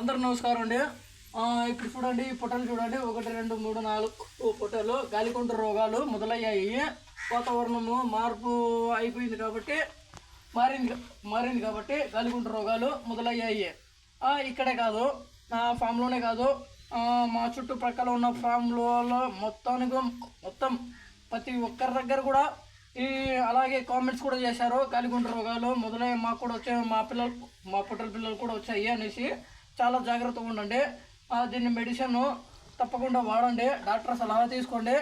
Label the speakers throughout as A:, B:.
A: అందరు నమస్కారం అండి. ఇప్పుడు చూడండి ఈ పొట్టలు చూడండి. ఒకటి రెండు మూడు నాలుగు పొట్టలు. గాలికొండ రోగాలు మొదలయ్యాయి. వాతావరణము మార్పు అయిపోయింది కాబట్టి మారింది మారింది కాబట్టి గాలికొండ రోగాలు మొదలయ్యాయి. ఇక్కడే కాదు నా ఫామ్లోనే కాదు. మా చుట్టుప్రక్కల ఉన్న ఫామ్లో మొత్తానికి మొత్తం ప్రతి ఒక్కరి దగ్గర కూడా ఈ అలాగే కామెంట్స్ కూడా చేశారు. గాలిగుండ రోగాలు మొదలై మాకు కూడా వచ్చాయి. మా పిల్లలు మా పుట్టల పిల్లలు కూడా వచ్చాయి అనేసి చాలా జాగ్రత్తగా ఉండండి. దీన్ని మెడిసిన్ తప్పకుండా వాడండి. డాక్టర్ సలహా తీసుకోండి.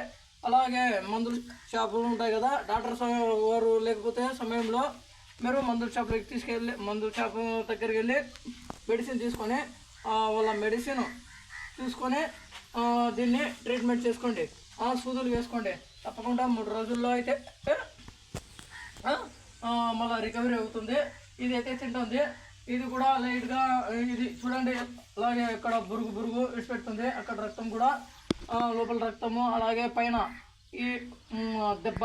A: అలాగే మందుల షాపులు ఉంటాయి కదా డాక్టర్ వారు లేకపోతే సమయంలో మీరు మందుల షాపులకి తీసుకెళ్ళి మందుల షాపు దగ్గరికి వెళ్ళి మెడిసిన్ తీసుకొని వాళ్ళ మెడిసిన్ చూసుకొని దీన్ని ట్రీట్మెంట్ చేసుకోండి. ఆ, సూదులు వేసుకోండి. తప్పకుండా మూడు రోజుల్లో అయితే మళ్ళీ మళ్ళా రికవరీ అవుతుంది. ఇది అయితే తింటుంది. ఇది కూడా లైట్గా ఇది చూడండి అలాగే ఇక్కడ బురుగు బురుగు విడిచిపెడుతుంది. అక్కడ రక్తం కూడా లోపల రక్తము అలాగే పైన ఈ దెబ్బ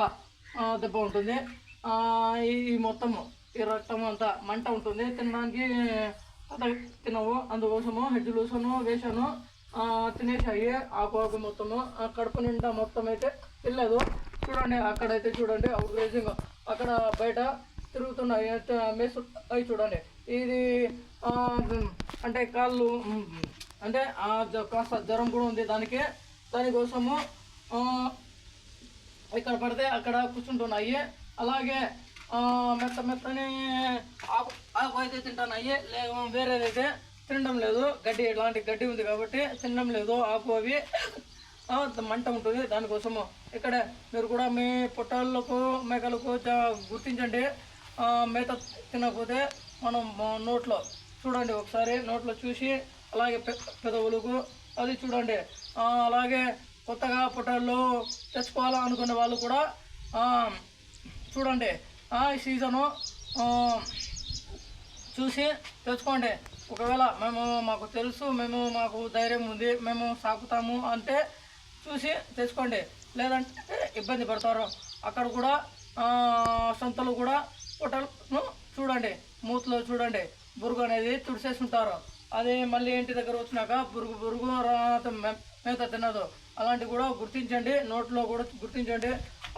A: దెబ్బ ఉంటుంది. ఈ మొత్తము ఈ రక్తం అంతా మంట ఉంటుంది. తినడానికి తినవు. అందుకోసము హెడ్ లూసను వేసాను తినేసాయి ఆకు మొత్తము. ఆ కడుపు నిండా మొత్తం అయితే తినలేదు. చూడండి అక్కడైతే చూడండి అవుట్ అక్కడ బయట తిరుగుతున్నాయి. మేసు అవి చూడండి. ఇది అంటే కాళ్ళు అంటే కాస్త జ్వరం కూడా ఉంది దానికి. దానికోసము ఇక్కడ పడితే అక్కడ కూర్చుంటున్నాయి. అలాగే మెత్త మెత్తని ఆకు ఆకు అయితే తింటున్నాయి. లేక వేరేదైతే తినడం లేదు. గడ్డి ఇలాంటి గడ్డి ఉంది కాబట్టి తినడం లేదు ఆకు అవి. మంట ఉంటుంది దానికోసము ఇక్కడ మీరు కూడా మీ పొట్టాలకు మేకలకు గుర్తించండి. మేత తినకపోతే మనం నోట్లో చూడండి ఒకసారి నోట్లో చూసి అలాగే పెదవులకు అది చూడండి. అలాగే కొత్తగా పొట్టాల్లో తెచ్చుకోవాలనుకునే వాళ్ళు కూడా చూడండి. ఆ, ఈ సీజను చూసి తెచ్చుకోండి. ఒకవేళ మేము మాకు తెలుసు మేము మాకు ధైర్యం ఉంది మేము సాకుతాము అంటే చూసి తెచ్చుకోండి. లేదంటే ఇబ్బంది పడతారు. అక్కడ కూడా ఆ, సంతలు కూడా పొట్టలను చూడండి. మూతలో చూడండి బురుగు అనేది తుడిసేసి ఉంటారు అది మళ్ళీ ఇంటి దగ్గర వచ్చినాక బురుగు బురుగు మేత తినదు. అలాంటివి కూడా గుర్తించండి నోట్లో కూడా గుర్తించండి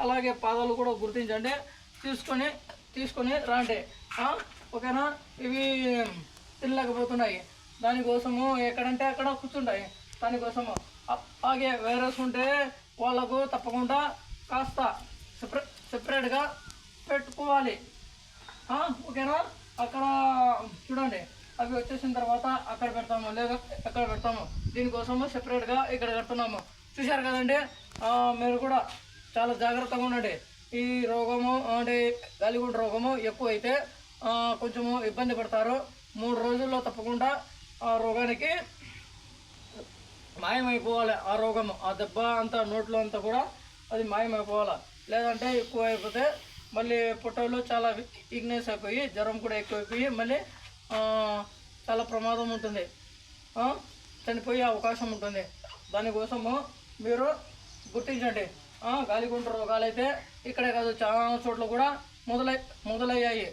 A: అలాగే పాదాలు కూడా గుర్తించండి. తీసుకొని తీసుకొని రాండి. ఓకేనా? ఇవి తినలేకపోతున్నాయి. దానికోసము ఎక్కడంటే అక్కడ కూర్చుంటాయి. దానికోసము అలాగే వైరస్ ఉంటే వాళ్ళకు తప్పకుండా కాస్త సెపరే సెపరేట్గా పెట్టుకోవాలి. ఓకేనా? అక్కడ చూడండి అవి వచ్చేసిన తర్వాత అక్కడ పెడతాము లేదా ఎక్కడ పెడతాము. దీనికోసము సెపరేట్గా ఇక్కడ కడుతున్నాము చూశారు కదండి? మీరు కూడా చాలా జాగ్రత్తగా ఉండండి. ఈ రోగము అంటే గాలిగుండ రోగము ఎక్కువ అయితే కొంచెము ఇబ్బంది పడతారు. మూడు రోజుల్లో తప్పకుండా ఆ రోగానికి మాయమైపోవాలి. ఆ రోగము ఆ దెబ్బ అంతా నోట్లో అంతా కూడా అది మాయమైపోవాలి. లేదంటే ఎక్కువ అయిపోతే మళ్ళీ పొట్టలో చాలా వీక్నెస్ అయిపోయి జ్వరం కూడా ఎక్కువైపోయి మళ్ళీ చాలా ప్రమాదం ఉంటుంది. చనిపోయే అవకాశం ఉంటుంది. దానికోసము మీరు గుర్తించండి. గాలిగుంట రోగాలు అయితే ఇక్కడే కాదు చాలా చోట్ల కూడా మొదలై మొదలయ్యాయి.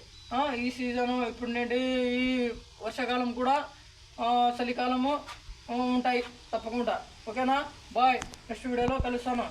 A: ఈ సీజను ఇప్పుడు నుండి ఈ వర్షాకాలం కూడా చలికాలము ఉంటాయి తప్పకుండా. ఓకేనా? బాయ్. నెక్స్ట్ వీడియోలో కలుస్తాను.